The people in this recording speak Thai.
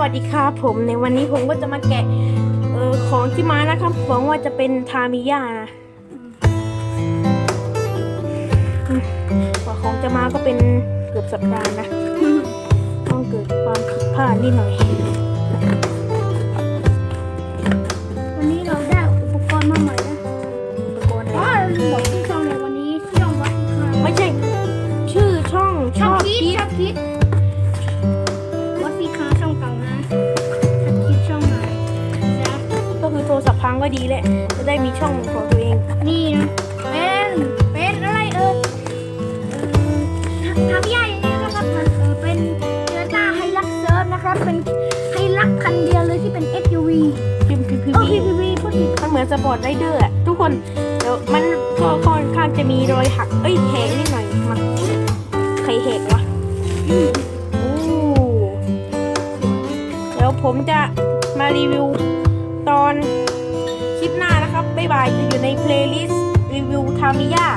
วัสดีครับผมในวันนี้ผมก็จะมาแกะเออของที่มานะครับหวังว่าจะเป็นทามิยานะอืมกว่าของจะมาก็เป็นเกือบสัปดาห์นะ ต้องเกิดความผิดพลาดนิดหน่อย วันนี้เราได้อุปกรณ์มาใหม่นะอุปกรณ์อ๋ออะไรเราลืมบอกที่ช่องในวันนี้ช่องวัดอีกครั้งไม่ใช่ ชื่อช่องชช่องอบคิดคิดช่องคิด รศัพท์พังก็ดีแหละ จะได้มีช่องของตัวเอง นี่นะเป็นเป็นอะไรเออเออทำใหญ่เนี่ยนะครับมันเออเป็นเจอต้าไฮลักเซิร์ฟนะครับ เป็นไฮลักคันเดียวเลยที่เป็น SUV พิมพ์พิมพ์พิมเออพ์ PPV พูดผิดมันเหมือนสปอร์ตไรเดอร์อะทุกคนเดี๋ยวมันก็ค่อนข้างจะมีรอยหักเอ้ยแหกนิดหน่อยมาใครแหกวะโอ้เดี๋ยวผมจะมารีวิว ตอนคลิปหน้านะครับ บ๊ายบายจะอยู่ในเพลย์ลิสต์รีวิวทามิยา